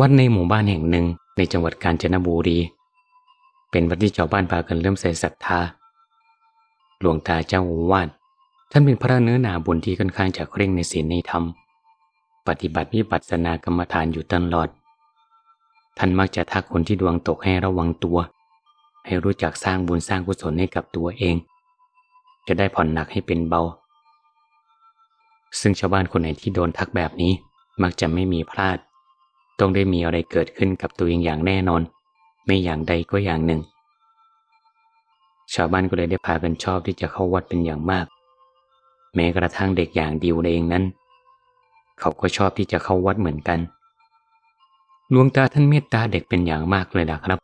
วัดในหมู่บ้านแห่งหนึ่งในจังหวัดกาญจนบุรี เป็นวัดที่ชาวบ้านพากันเริ่มใส่ศรัทธา หลวงตาเจ้าอาวาสท่านเป็นพระเนื้อหนาบุญที่ค่อนข้างจะเคร่งในศีลในธรรม ปฏิบัติวิปัสสนากรรมฐานอยู่ตลอด ท่านมักจะทักคนที่ดวงตกให้ระวังตัว ให้รู้จักสร้างบุญสร้างกุศลให้กับตัวเอง จะได้ผ่อนหนักให้เป็นเบา ซึ่งชาวบ้านคนไหนที่โดนทักแบบนี้มักจะไม่มีพลาด ต้องได้มีอะไรเกิดขึ้นกับตัวเองอย่างแน่นอน ไม่อย่างใดก็อย่างหนึ่ง ชาวบ้านก็เลยได้พากันชอบที่จะเข้าวัดเป็นอย่างมาก แม้กระทั่งเด็กอย่างดิวเองนั้น เขาก็ชอบที่จะเข้าวัดเหมือนกันหลวงตาท่านเมตตาเด็กเป็นอย่างมากเลยนะครับ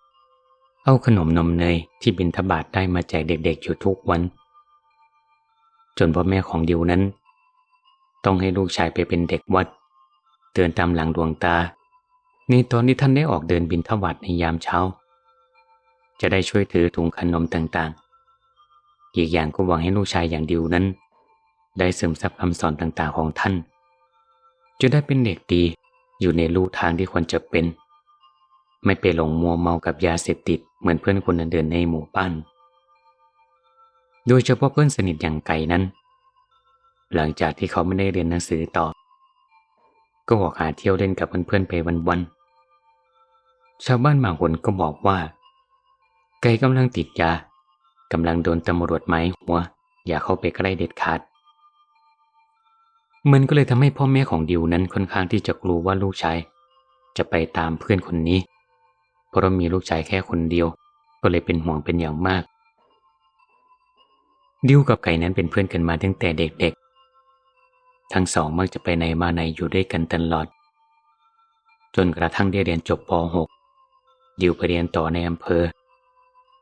เอาขนมนมเนยที่บิณฑบาตได้มาแจกเด็กๆอยู่ทุกวัน จนพ่อแม่ของดิวนั้น ต้องให้ลูกชายไปเป็นเด็กวัด เตือนตามหลังดวงตา ในตอนที่ท่านได้ออกเดินบินทวัดในยามเช้า จะได้ช่วยถือถุงขนมต่างๆ อีกอย่างก็หวังให้ลูกชายอย่างดิวนั้น ได้ซึมซับคำสอนต่างๆของท่าน จะได้เป็นเด็กดีอยู่ในลู่ทางที่ควรจะเป็น ไม่ไปหลงมัวเมากับยาเสพติดเหมือนเพื่อนคนเดินในหมู่บ้าน โดยเฉพาะเพื่อนสนิทอย่างไก่นั้น หลังจากที่เขาไม่ได้เรียนหนังสือต่อ ก็ออกหาเที่ยวเล่นกับเพื่อนๆไปวันๆ ชาวบ้านบางคนก็บอกว่า ไก่กำลังติดยากำลังโดนตำรวจไม้หัว อย่าเข้าไปใกล้เด็ดขาด มันก็เลยทำให้พ่อแม่ของดิวนั้นค่อนข้างที่จะกลัวว่าลูกชายจะไปตามเพื่อนคนนี้ เพราะมีลูกชายแค่คนเดียว ก็เลยเป็นห่วงเป็นอย่างมาก ดิวกับไก่นั้นเป็นเพื่อนกันมาตั้งแต่เด็กๆ ทั้งสองมักจะไปไหนมาไหนอยู่ด้วยกันตลอด จนกระทั่งได้เรียนจบป .6 ดิวไปเรียนต่อในอำเภอ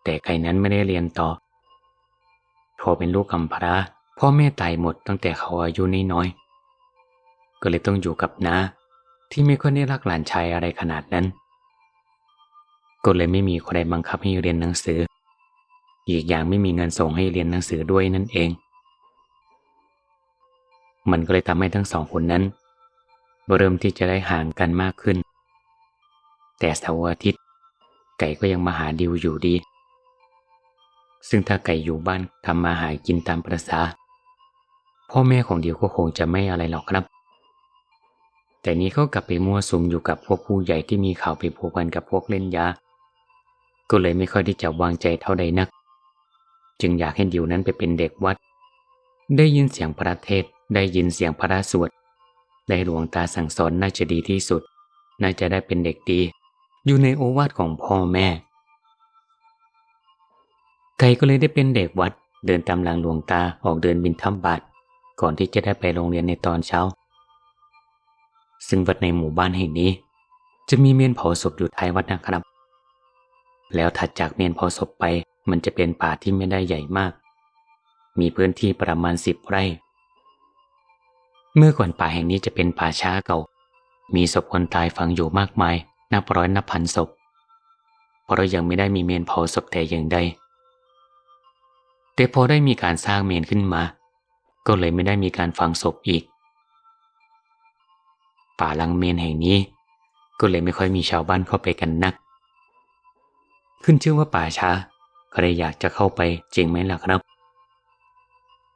แต่ไก่นั้นไม่ได้เรียนต่อพอเป็นลูกกำพร้าพ่อแม่ตายหมดตั้งแต่เขาอายุน้อยก็เลยต้องอยู่กับน้าที่ไม่ค่อยได้รักหลานชายอะไรขนาดนั้น ก็เลยไม่มีใครบังคับให้เรียนหนังสือ อีกอย่างไม่มีเงินส่งให้เรียนหนังสือด้วยนั่นเอง มันก็เลยทำให้ทั้งสองคนนั้น เริ่มที่จะได้ห่างกันมากขึ้น แต่เสาร์อาทิตย์ ไก่ก็ยังมาหาดิวอยู่ดี ซึ่งถ้าไก่อยู่บ้านทำมาหากินตามประษา พ่อแม่ของดิวก็คงจะไม่อะไรหรอกครับ แต่นี้เขากลับไปมั่วสุมอยู่กับพวกผู้ใหญ่ที่มีข่าวไปผูกพันกับพวกเล่นยา ก็เลยไม่ค่อยที่จะวางใจเท่าใดนัก จึงอยากให้ดิวนั้นไปเป็นเด็กวัด ได้ยินเสียงพระเทศ ได้ยินเสียงพระสวดได้หลวงตาสั่งสอนน่าจะดีที่สุด น่าจะได้เป็นเด็กดี อยู่ในโอวาทของพ่อแม่ ไก่ก็เลยได้เป็นเด็กวัดเดินตามหลังหลวงตาออกเดินบินทำบาตก่อนที่จะได้ไปโรงเรียนในตอนเช้า ซึ่งวัดในหมู่บ้านแห่งนี้ จะมีเมียนเผาศพอยู่ท้ายวัดนะครับ แล้วถัดจากเมียนเผาศพไปมันจะเป็นป่าที่ไม่ได้ใหญ่มาก มีพื้นที่ประมาณสิบไร่ เมื่อก่อนป่าแห่งนี้จะเป็นป่าช้าเก่า มีศพคนตายฝังอยู่มากมาย นับร้อยนับพันศพ เพราะยังไม่ได้มีเมนเผาศพแต่อย่างใด แต่พอได้มีการสร้างเมนขึ้นมา ก็เลยไม่ได้มีการฝังศพอีก ป่าลังเมนแห่งนี้ ก็เลยไม่ค่อยมีชาวบ้านเข้าไปกันนัก ขึ้นชื่อว่าป่าช้าใครอยากจะเข้าไปจริงไหมล่ะครับ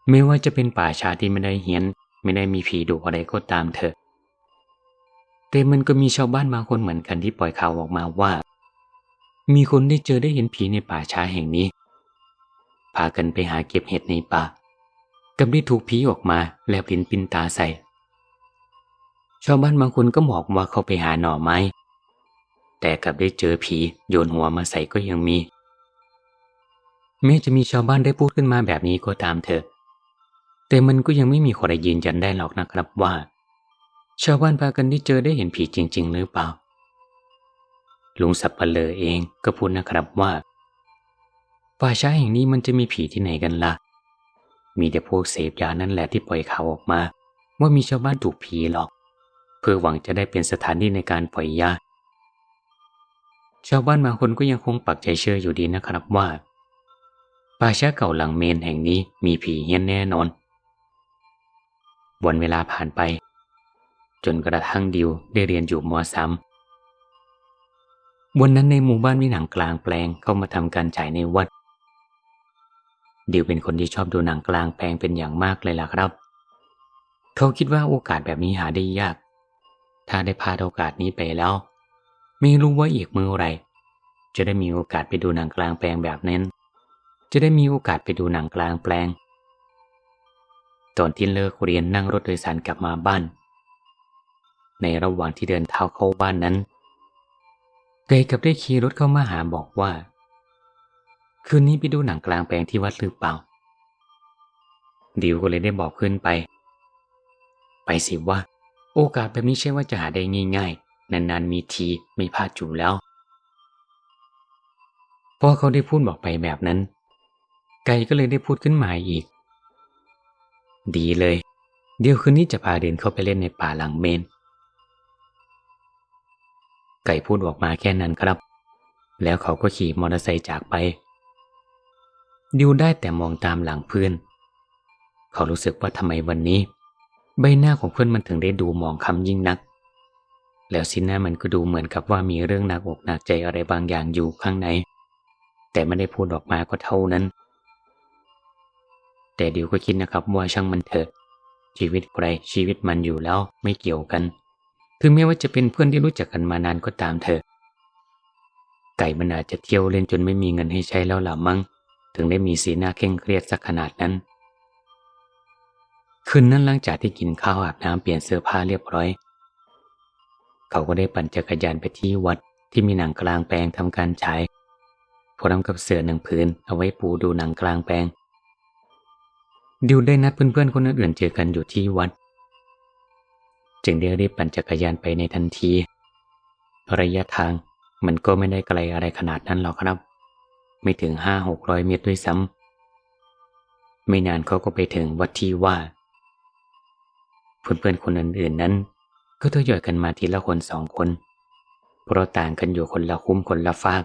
ไม่ว่าจะเป็นป่าช้าที่ไม่ได้เฮียน ไม่ได้มีผีดุอะไรก็ตามเถอะ แต่มันก็มีชาวบ้านบางคนเหมือนกันที่ปล่อยข่าวออกมาว่า มีคนได้เจอได้เห็นผีในป่าช้าแห่งนี้ พากันไปหาเก็บเห็ดในป่า กับได้ถูกผีออกมาแล้วลิ้นปินตาใส่ ชาวบ้านบางคนก็บอกว่าเขาไปหาหน่อไม้ แต่กลับได้เจอผีโยนหัวมาใส่ก็ยังมี แม้จะมีชาวบ้านได้พูดขึ้นมาแบบนี้ก็ตามเถอะ แต่มันก็ยังไม่มีใครยืนยันได้หรอกนะครับว่า ชาวบ้านพากันได้เจอได้เห็นผีจริง ๆ หรือเปล่า ลุงสับปะเลอเองก็พูดนะครับว่าป่าช้าแห่งนี้มันจะมีผีที่ไหนกันละ่ะ มีแต่พวกเสพยานั่นแหละที่ปล่อยข่าวออกมา ว่ามีชาวบ้านถูกผีหลอก เพื่อหวังจะได้เป็นสถานที่ในการปล่อยยาชาวบ้านบางคนก็ยังคงปักใจเชื่ออยู่ดีนะครับว่าป่าช้าเก่าหลังเมนแห่งนี้มีผีเฮี้ยนแน่นอน วันเวลาผ่านไป จนกระทั่งดิวได้เรียนอยู่มสามวันนั้นในหมู่บ้านมีหนังกลางแปลงเข้ามาทำการฉายในวัด ดิวเป็นคนที่ชอบดูหนังกลางแปลงเป็นอย่างมากเลยล่ะครับ เขาคิดว่าโอกาสแบบนี้หาได้ยาก ถ้าได้พลาดโอกาสนี้ไปแล้ว ไม่รู้ว่าอีกเมื่อไรจะได้มีโอกาสไปดูหนังกลางแปลงแบบนั้น จะได้มีโอกาสไปดูหนังกลางแปลง ตอนที่เลิกเรียนนั่งรถโดยสารกลับมาบ้าน ในระหว่างที่เดินเท้าเข้าบ้านนั้น เกยกับได้ขี่รถเข้ามาหาบอกว่า คืนนี้ไปดูหนังกลางแปลงที่วัดหรือเปล่า ดิวก็เลยได้บอกขึ้นไป ไปสิว่า โอกาสแบบนี้ใช่ว่าจะหาได้ง่ายๆ นานๆมีทีไม่พลาดจูแล้วพอเขาได้พูดบอกไปแบบนั้น ไก่ก็เลยได้พูดขึ้นมาอีก ดีเลย เดี๋ยวคืนนี้จะพาเดินเข้าไปเล่นในป่าหลังเมน ไก่พูดออกมาแค่นั้นครับ แล้วเขาก็ขี่มอเตอร์ไซค์จากไป ดิวได้แต่มองตามหลังเพื่อน เขารู้สึกว่าทำไมวันนี้ ใบหน้าของเพื่อนมันถึงได้ดูมองคำยิ่งนัก แล้วสีหน้ามันก็ดูเหมือนกับว่ามีเรื่องหนักอกหนักใจอะไรบางอย่างอยู่ข้างใน แต่ไม่ได้พูดออกมาก็เท่านั้น แต่ดิวก็คิดนะครับว่าช่างมันเถอะชีวิตใครชีวิตมันอยู่แล้วไม่เกี่ยวกัน ถึงแม้ว่าจะเป็นเพื่อนที่รู้จักกันมานานก็ตามเถอะ ไก่มันอาจจะเที่ยวเล่นจนไม่มีเงินให้ใช้แล้วล่ะมั้ง ถึงได้มีสีหน้าเคร่งเครียดสักขนาดนั้น คืนนั้นหลังจากที่กินข้าวอาบน้ำเปลี่ยนเสื้อผ้าเรียบร้อย เขาก็ได้ปั่นจักรยานไปที่วัดที่มีหนังกลางแปลงทำการฉายพร้อมกับเสื่อหนังพื้นเอาไว้ปูดูหนังกลางแปลงดิวได้นัดเพื่อนๆคนอื่นๆเจอกันอยู่ที่วัด จึงได้รีบปั่นจักรยานไปในทันที ระยะทางมันก็ไม่ได้ไกลอะไรขนาดนั้นหรอกครับ ไม่ถึงห้าหกร้อยเมตรด้วยซ้ำไม่นานเขาก็ไปถึงวัดที่ว่า เพื่อนๆคนอื่นๆนั้น ก็ทยอยกันมาทีละคนสองคน เพราะต่างกันอยู่คนละคุ้มคนละฟาก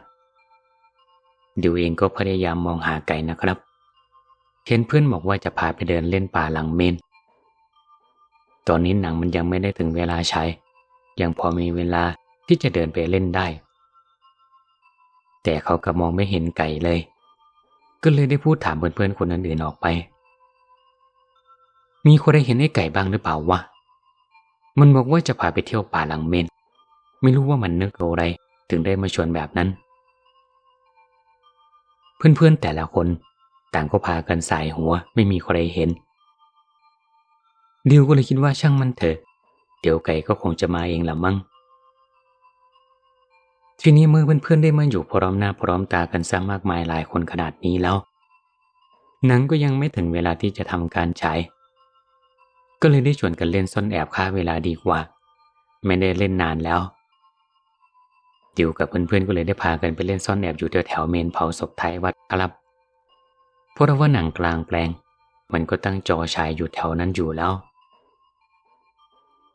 ดิวเองก็พยายามมองหาไก่นะครับ เห็นเพื่อนบอกว่าจะพาไปเดินเล่นป่าหลังเมน ตอนนี้หนังมันยังไม่ได้ถึงเวลาใช้ ยังพอมีเวลาที่จะเดินไปเล่นได้ แต่เขาก็มองไม่เห็นไก่เลย ก็เลยได้พูดถามเพื่อนๆคนอื่นๆออกไป มีคนได้เห็นไอ้ไก่บ้างหรือเปล่าวะ มันบอกว่าจะพาไปเที่ยวป่าหลังเมน ไม่รู้ว่ามันนึกอะไรถึงได้มาชวนแบบนั้น เพื่อนๆแต่ละคน ต่างก็พากันสายหัวไม่มีใครเห็น ดิวก็เลยคิดว่าช่างมันเถอะ เดี๋ยวไก่ก็คงจะมาเองละมั้ง ทีนี้เมื่อเพื่อนๆได้มาอยู่พร้อมหน้าพร้อมตากันซะมากมายหลายคนขนาดนี้แล้ว หนังก็ยังไม่ถึงเวลาที่จะทำการฉาย ก็เลยได้ชวนกันเล่นซ่อนแอบฆ่าเวลาดีกว่า ไม่ได้เล่นนานแล้วดิวกับเพื่อนๆก็เลยได้พากันไปเล่นซ่อนแอบอยู่แถวๆเมนเผาศพไทยวัดครับ เพราะว่าหนังกลางแปลง มันก็ตั้งจอฉายอยู่แถวนั้นอยู่แล้ว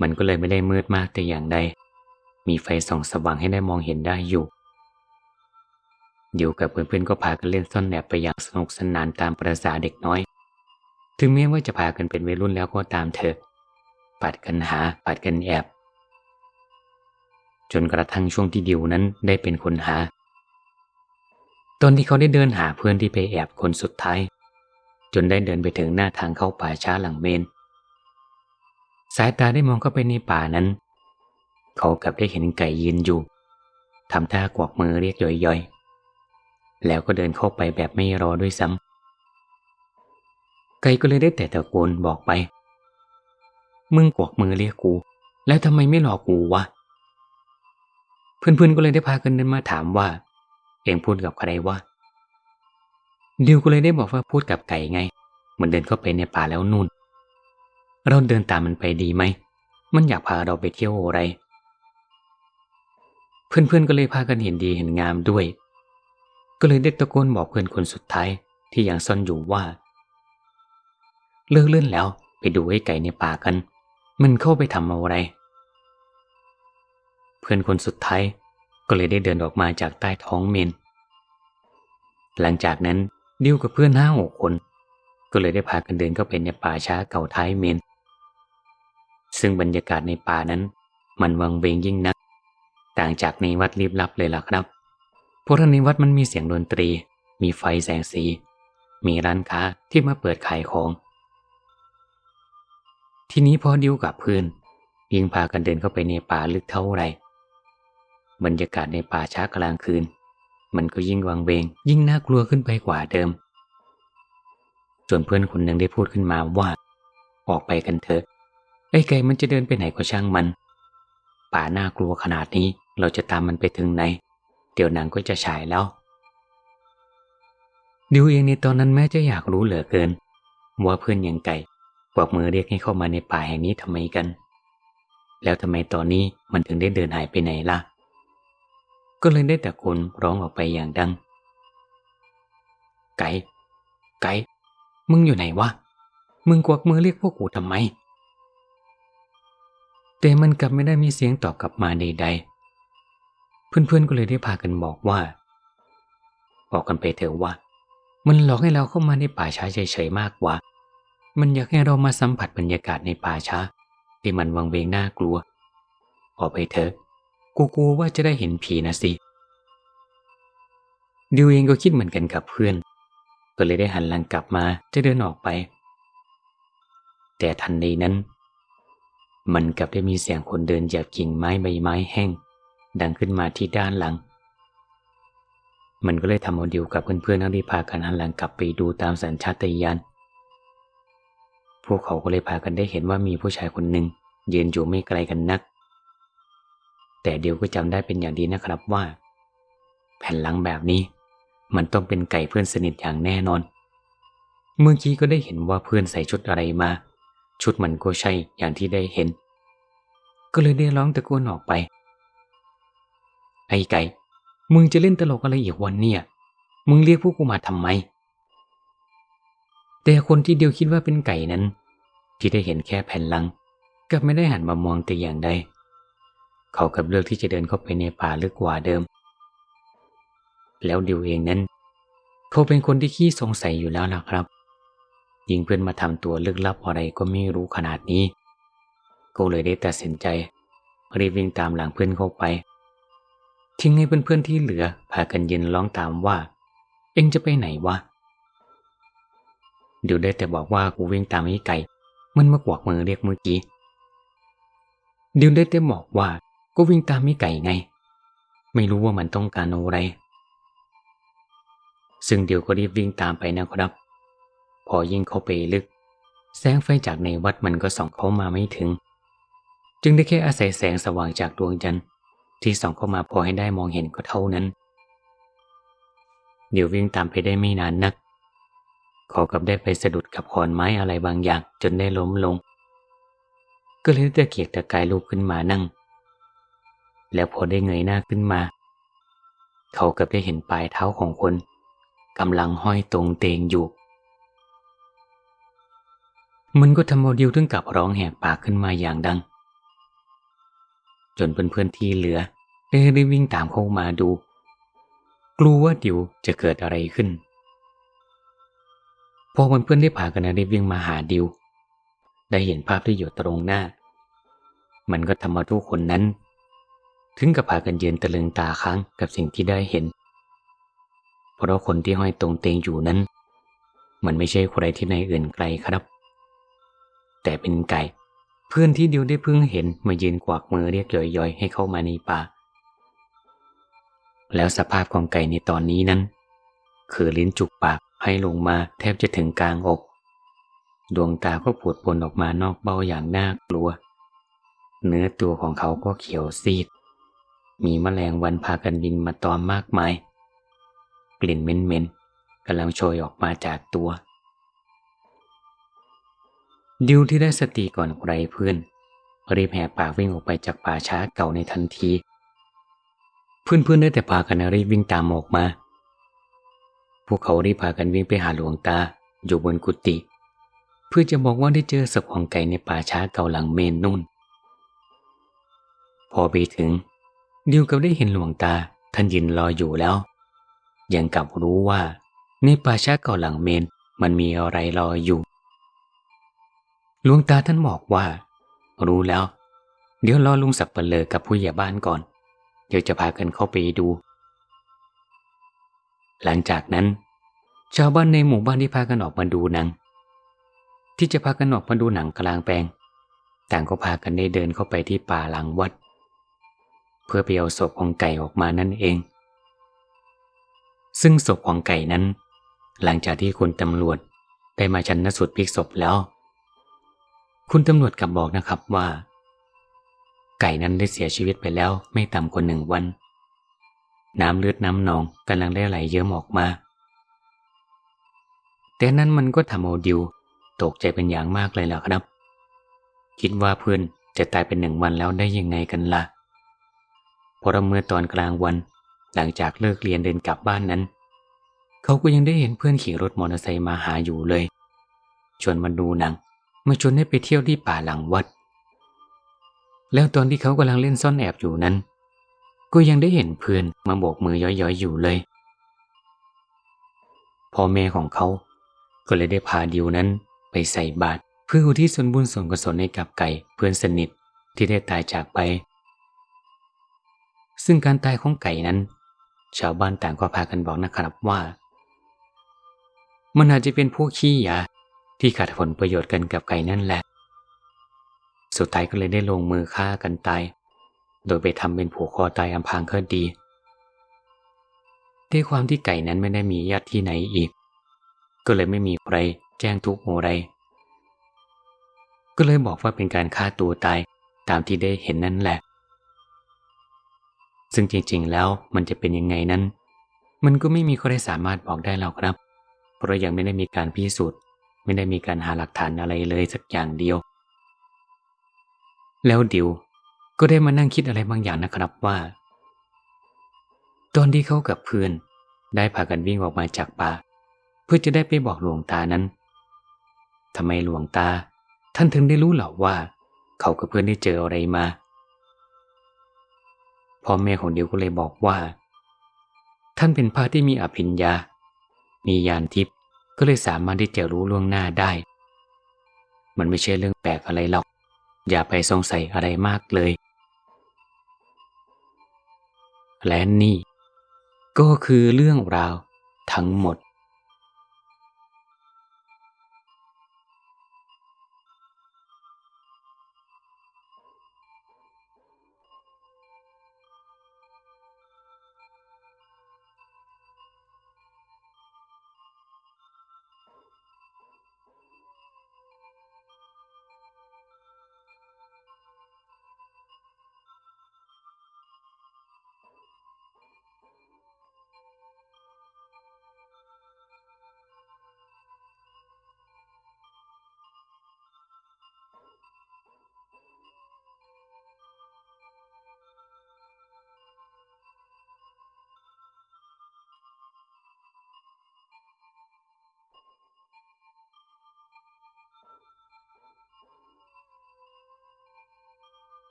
มันก็เลยไม่ได้มืดมากแต่อย่างใด มีไฟส่องสว่างให้ได้มองเห็นได้อยู่ อยู่กับเพื่อนๆก็พากันเล่นซ่อนแอบไปอย่างสนุกสนานตามประสาเด็กน้อย ถึงแม้ว่าจะพากันเป็นวัยรุ่นแล้วก็ตามเถอะ ปัดกันหา ปัดกันแอบ จนกระทั่งช่วงที่ดิวนั้นได้เป็นคนหา ตอนที่เขาได้เดินหาเพื่อนที่ไปแอบคนสุดท้าย จนได้เดินไปถึงหน้าทางเข้าป่าช้าหลังเมน สายตาได้มองเข้าไปในป่านั้น เขากลับได้เห็นไก่ยืนอยู่ทำท่ากวักมือเรียกย่อยๆ แล้วก็เดินเข้าไปแบบไม่รอด้วยซ้ำไก่ก็เลยได้แต่ตะโกนบอกไป มึงกวักมือเรียกกู แล้วทำไมไม่รอกูวะ เพื่อนๆก็เลยได้พากันเดินมาถามว่า เองพูดกับใครวะดิวก็เลยได้บอกว่าพูดกับไก่ไง มันเดินเข้าไปในป่าแล้วนู่น เราเดินตามมันไปดีไหม มันอยากพาเราไปเที่ยวอะไร เพื่อนๆก็เลยพากันเห็นดีเห็นงามด้วย ก็เลยได้ตะโกนบอกเพื่อนคนสุดท้ายที่ยังซ่อนอยู่ว่า เลิกเล่นแล้วไปดูไอ้ไก่ในป่ากัน มันเข้าไปทำอะไร เพื่อนคนสุดท้ายก็เลยได้เดินออกมาจากใต้ท้องเมน หลังจากนั้นดิวกับเพื่อนห้าหกคน ก็เลยได้พากันเดินเข้าไปในป่าช้าเก่าท้ายเมน ซึ่งบรรยากาศในป่านั้น มันวังเวงยิ่งนัก ต่างจากในวัดลิบลับเลยล่ะครับ เพราะในวัดมันมีเสียงดนตรี มีไฟแสงสี มีร้านค้าที่มาเปิดขายของ ทีนี้พอดิวกับเพื่อนยิ่งพากันเดินเข้าไปในป่าลึกเท่าไรบรรยากาศในป่าช้ากลางคืน มันก็ยิ่งวังเวง ยิ่งน่ากลัวขึ้นไปกว่าเดิมจนเพื่อนคนหนึ่งได้พูดขึ้นมาว่า ออกไปกันเถอะ ไอ้ไก่มันจะเดินไปไหนก็ช่างมัน ป่าน่ากลัวขนาดนี้เราจะตามมันไปถึงไหน เดี๋ยวหนังก็จะฉายแล้ว ดิวเองในตอนนั้นแม้จะอยากรู้เหลือเกิน ว่าเพื่อนยังไก่กวักมือเรียกให้เข้ามาในป่าแห่งนี้ทำไมกัน แล้วทำไมตอนนี้มันถึงได้เดินหายไปไหนล่ะ ก็เลยได้แต่คนร้องออกไปอย่างดัง ไก่ ไก่ มึงอยู่ไหนวะ มึงกวักมือเรียกพวกกูทำไม แต่มันกลับไม่ได้มีเสียงตอบกลับมาใดๆ เพื่อนๆก็เลยได้พากันบอกว่า บอกกันไปเถอะว่า มันหลอกให้เราเข้ามาในป่าช้าเฉยๆมากกว่า มันอยากให้เรามาสัมผัสบรรยากาศในป่าช้าที่มันวังเวงน่ากลัว ออกไปเถอะ กูกลัวว่าจะได้เห็นผีนะสิดิวเองก็คิดเหมือนกันกับเพื่อน ก็เลยได้หันหลังกลับมาจะเดินออกไป แต่ทันใดนั้น มันกลับได้มีเสียงคนเดินเหยียบกิ่งไม้ใบไม้แห้ง ดังขึ้นมาที่ด้านหลัง มันก็เลยทำเอาดิวกับเพื่อนๆนักรีพากันหันหลังกลับไปดูตามสัญชาตญาณพวกเขาก็เลยพากันได้เห็นว่ามีผู้ชายคนหนึ่งยืนอยู่ไม่ไกลกันนัก แต่เดียวก็จำได้เป็นอย่างดีนะครับว่า แผ่นหลังแบบนี้ มันต้องเป็นไก่เพื่อนสนิทอย่างแน่นอน เมื่อกี้ก็ได้เห็นว่าเพื่อนใส่ชุดอะไรมา ชุดมันก็ใช่อย่างที่ได้เห็น ก็เลยได้ร้องตะโกนออกไป ไอ้ไก่ มึงจะเล่นตลกอะไรอีกวันเนี่ย มึงเรียกพวกกูมาทำไม แต่คนที่เดียวคิดว่าเป็นไก่นั้น ที่ได้เห็นแค่แผ่นหลังกลับไม่ได้หันมามองแต่อย่างใด เขากับเลือกที่จะเดินเข้าไปในป่าลึกกว่าเดิม แล้วดิวเองนั้น เขาเป็นคนที่ขี้สงสัยอยู่แล้วล่ะครับ ยิงเพื่อนมาทำตัวลึกลับอะไรก็ไม่รู้ขนาดนี้ ก็เลยได้ตัดสินใจรีบวิ่งตามหลังเพื่อนเข้าไป ทิ้งให้เพื่อนๆที่เหลือพากันยืนร้องตามว่า เอ็งจะไปไหนวะดิวได้แต่บอกว่ากูวิ่งตามไอ้ไก่ มันมากวักมือเรียกเมื่อกี้เดิวได้แต่บอกว่าก็วิ่งตามไอ้ไก่ไง ไม่รู้ว่ามันต้องการอะไรซึ่งเดียวก็รีบวิ่งตามไปนะครับ พอยิ่งเข้าไปลึก แสงไฟจากในวัดมันก็ส่องเข้ามาไม่ถึง จึงได้แค่อาศัยแสงสว่างจากดวงจันทร์ที่ส่องเข้ามาพอให้ได้มองเห็นก็เท่านั้น เดี๋ยววิ่งตามไปได้ไม่นานนักขอกับได้ไปสะดุดกับขอนไม้อะไรบางอย่างจนได้ล้มลง ก็เลยตะเกียกตะกายลุกขึ้นมานั่ง แล้วพอได้เงยหน้าขึ้นมา เขากับได้เห็นปลายเท้าของคนกำลังห้อยตรงเตงอยู่ มันก็ทำเอาดิวถึงกับร้องแหกปากขึ้นมาอย่างดัง จนเพื่อนๆที่เหลือได้รีบวิ่งตามเข้ามาดู กลัวว่าดิวจะเกิดอะไรขึ้น พอเพื่อนๆได้พากันรีบวิ่งมาหาดิว ได้เห็นภาพที่อยู่ตรงหน้า มันก็ทำเอาทุกคนนั้น ถึงกับพากันเยืนตะลึงตาค้างกับสิ่งที่ได้เห็น เพราะคนที่ห้อยตรงเตงอยู่นั้น มันไม่ใช่ใครที่ไหนอื่นไกลครับ แต่เป็นไก่ เพื่อนที่ดิวได้เพิ่งเห็นมายืนกวักมือเรียกย่อยๆ ให้เข้ามาในป่า แล้วสภาพของไก่ในตอนนี้นั้น คือลิ้นจุกปากให้ลงมาแทบจะถึงกลางอก ดวงตาก็ปวดปนออกมานอกเบ้าอย่างน่ากลัว เนื้อตัวของเขาก็เขียวซีด มีแมลงวันพากันบินมาตอมมากมาย กลิ่นเหม็นๆกำลังโชยออกมาจากตัว ดิวที่ได้สติก่อนใครเพื่อนรีบแหกปากวิ่งออกไปจากป่าช้าเก่าในทันที เพื่อนๆได้แต่พากันรีบวิ่งตามออกมา พวกเขารีบพากันวิ่งไปหาหลวงตาอยู่บนกุฏิเพื่อจะบอกว่าได้เจอศพของไก่ในป่าช้าเก่าหลังเมนนุ่น พอไปถึง ดิวกับได้เห็นหลวงตาท่านยืนรออยู่แล้ว ยังกับรู้ว่าในป่าช้าเก่าหลังเมนมันมีอะไรรออยู่ หลวงตาท่านบอกว่า รู้แล้ว เดี๋ยวรอลุงสับเปลอกับผู้ใหญ่บ้านก่อน เดี๋ยวจะพากันเข้าไปดู หลังจากนั้น ชาวบ้านในหมู่บ้านที่พากันออกมาดูหนัง ที่จะพากันออกมาดูหนังกลางแปลง ต่างก็พากันได้เดินเข้าไปที่ป่าหลังวัด เพื่อไปเอาศพของไก่ออกมานั่นเอง ซึ่งศพของไก่นั้น หลังจากที่คุณตำรวจได้มาชันสูตรพลิกศพแล้ว คุณตำรวจกลับบอกนะครับว่า ไก่นั้นได้เสียชีวิตไปแล้วไม่ต่ำกว่าหนึ่งวัน น้ำเลือดน้ำหนองกำลังได้ไหลเยิ้มออกมา แต่นั้นมันก็ทำเอาดิวตกใจเป็นอย่างมากเลยล่ะครับ คิดว่าเพื่อนจะตายเป็นหนึ่งวันแล้วได้ยังไงกันล่ะเพราะเมื่อตอนกลางวัน หลังจากเลิกเรียนเดินกลับบ้านนั้น เขาก็ยังได้เห็นเพื่อนขี่รถมอเตอร์ไซค์มาหาอยู่เลย ชวนมาดูหนัง มาชวนให้ไปเที่ยวที่ป่าหลังวัด แล้วตอนที่เขากำลังเล่นซ่อนแอบอยู่นั้น ก็ยังได้เห็นเพื่อนมาโบกมือย้อยๆอยู่เลยพ่อแม่ของเขา ก็เลยได้พาดิวนั้นไปใส่บาตรเพื่ออุทิศส่วนบุญส่วนกุศลให้กับไก่เพื่อนสนิทที่ได้ตายจากไป ซึ่งการตายของไก่นั้น ชาวบ้านต่างก็พากันบอกนะครับว่า มันอาจจะเป็นพวกขี้ยา ที่ขาดผลประโยชน์กันกับไก่นั่นแหละ สุดท้ายก็เลยได้ลงมือฆ่ากันตาย โดยไปทำเป็นผูกคอตายอำพางก็ดีด้วยความที่ไก่นั้นไม่ได้มีญาติที่ไหนอีก ก็เลยไม่มีใครแจ้งทุกข์อไร ก็เลยบอกว่าเป็นการฆ่าตัวตายตามที่ได้เห็นนั่นแหละ ซึ่งจริงๆแล้วมันจะเป็นยังไงนั้น มันก็ไม่มีใครสามารถบอกได้หรอกครับ เพราะยังไม่ได้มีการพิสูจน์ ไม่ได้มีการหาหลักฐานอะไรเลยสักอย่างเดียว แล้วดิวก็ได้มานั่งคิดอะไรบางอย่างนะครับว่า ตอนที่เขากับเพื่อนได้พากันวิ่งออกมาจากป่า เพื่อจะได้ไปบอกหลวงตานั้นทำไมหลวงตา ท่านถึงได้รู้เหรอว่า เขากับเพื่อนได้เจออะไรมาพ่อแม่ของดิวก็เลยบอกว่า ท่านเป็นพระที่มีอภิญญา มียานทิพย์ ก็เลยสามารถที่จะรู้ล่วงหน้าได้ มันไม่ใช่เรื่องแปลกอะไรหรอก อย่าไปสงสัยอะไรมากเลย และนี่ ก็คือเรื่องราวทั้งหมด